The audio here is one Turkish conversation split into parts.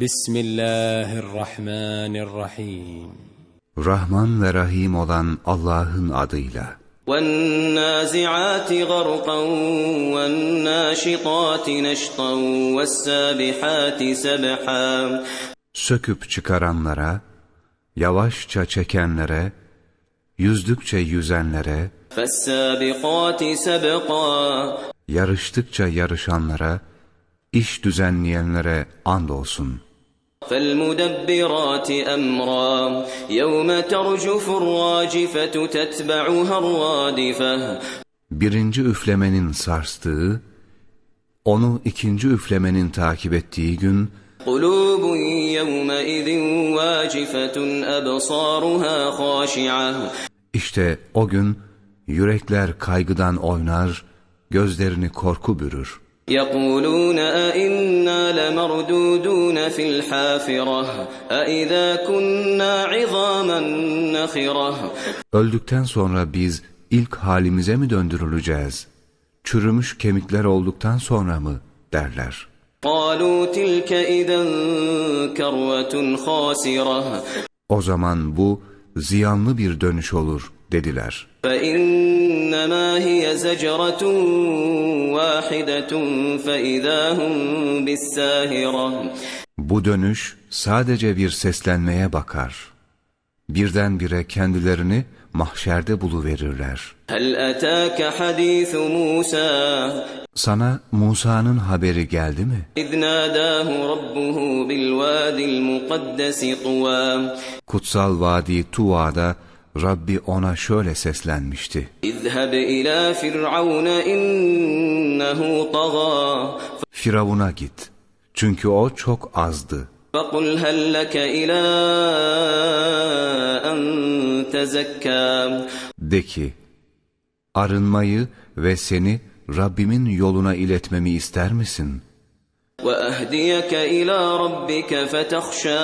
بسم الله الرحمن الرحيم Rahman ve Rahim olan Allah'ın adıyla. والنازعات غرقا والناشطات نشطا والسابحات سبحا Söküp çıkaranlara, yavaşça çekenlere, yüzdükçe yüzenlere, فالسابقات سبقا yarıştıkça yarışanlara, iş düzenleyenlere andolsun. فالمدبرات أمرا يوم ترجف الراجفة تتبعها الرادفة Birinci üflemenin sarstığı, onu ikinci üflemenin takip ettiği gün, قلوب يومئذ واجفة أبصارها خاشعة işte o gün yürekler kaygıdan oynar, gözlerini korku bürür. يقولون أئنا لمردودون في الحافرة أئذا كنا عظاما نخرة Öldükten sonra biz ilk halimize mi döndürüleceğiz? Çürümüş kemikler olduktan sonra mı derler. قالوا تلك إذا كروة خاسرة O zaman bu ziyanlı bir dönüş olur dediler. فإنما هي زجرة واحدة فإذا هم بالساهرة bu dönüş sadece bir seslenmeye bakar. Birdenbire kendilerini mahşerde buluverirler. Sana Musa'nın haberi geldi mi? Kutsal Vadi Tuva'da Rabbi ona şöyle seslenmişti. Firavun'a git. Çünkü o çok azdı. فقل هل لك إلى أن تزكى De ki, arınmayı ve seni Rabbimin yoluna iletmemi ister misin? وأهديك إلى ربك فتخشى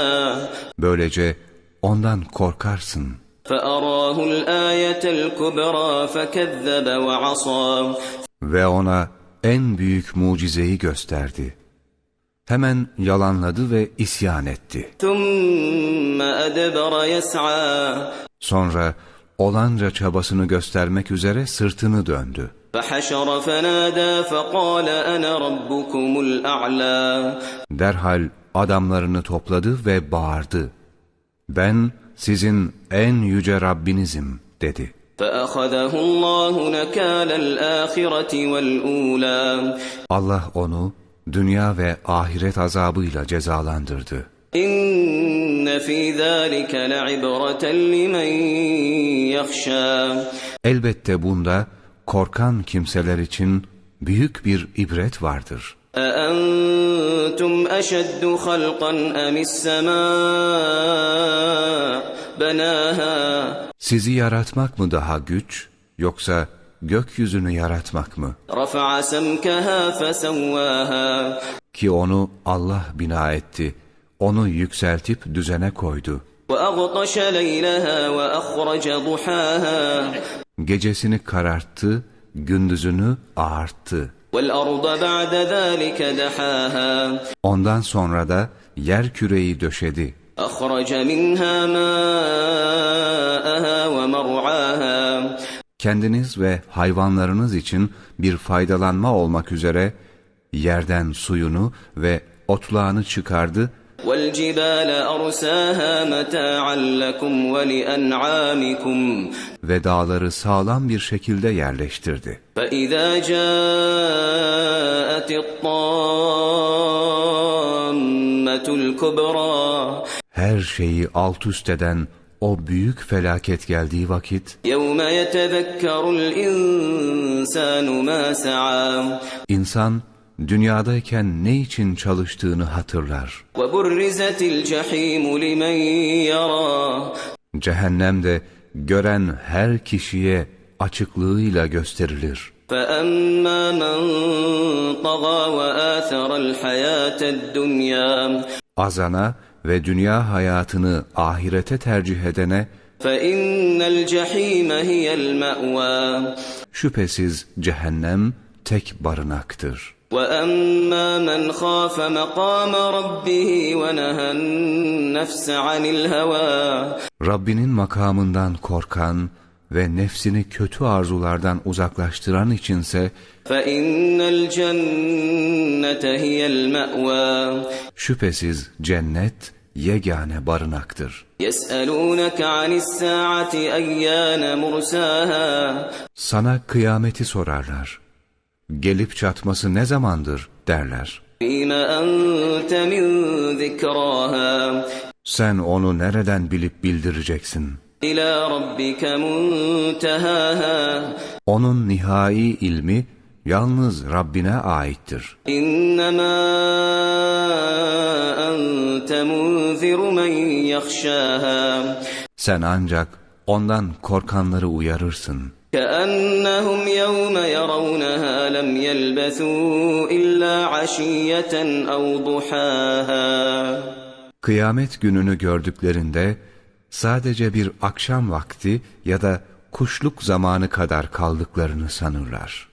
Böylece ondan korkarsın. فأراه الآية الكبرى فكذب وعصى Ve ona en büyük mucizeyi gösterdi. Hemen yalanladı ve isyan etti. Sonra olanca çabasını göstermek üzere sırtını döndü. Derhal adamlarını topladı ve bağırdı. Ben sizin en yüce Rabbinizim dedi. Allah onu dünya ve ahiret azabıyla cezalandırdı. إن في ذلك لعبرة لمن يخشى Elbette bunda korkan kimseler için büyük bir ibret vardır. أأنتم أشد خلقا أم السماء بناها Sizi yaratmak mı daha güç yoksa gökyüzünü yaratmak mı? رفع سمكها فسواها Ki onu Allah bina etti, onu yükseltip düzene koydu. وأغطش ليلها وأخرج ضحاها Gecesini kararttı, gündüzünü ağarttı. والأرض بعد ذلك دحاها Ondan sonra da yer küreyi döşedi. أخرج منها ماءها ومرعاها Kendiniz ve hayvanlarınız için bir faydalanma olmak üzere yerden suyunu ve otlağını çıkardı والجبال أرساها متاعا لكم ولأنعامكم ve dağları sağlam bir şekilde yerleştirdi. فإذا جاءت الطامة الكبرى Her şeyi alt üst eden o büyük felaket geldiği vakit يوم يتذكر الإنسان ما سعى insan dünyadayken ne için çalıştığını hatırlar. وبرزت الجحيم لمن يرى Cehennemde gören her kişiye açıklığıyla gösterilir. فأما من طغى وآثر الحياة الدنيا Azana ve dünya hayatını ahirete tercih edene فإن الجحيم هي المأوى şüphesiz cehennem tek barınaktır. وأما من خاف مقام ربه ونهى النفس عن الهوى Rabbinin makamından korkan ve nefsini kötü arzulardan uzaklaştıran içinse şüphesiz cennet yegane barınaktır. Sana kıyameti sorarlar. Gelip çatması ne zamandır derler. Sen onu nereden bilip bildireceksin?'' إلى ربك منتهاها Onun nihai ilmi yalnız Rabbine aittir. إنما أنت منذر من يخشاها Sen ancak ondan korkanları uyarırsın. كأنهم يوم يرونها لم يلبثوا إلا عشية أو ضحاها Kıyamet gününü gördüklerinde sadece bir akşam vakti ya da kuşluk zamanı kadar kaldıklarını sanırlar.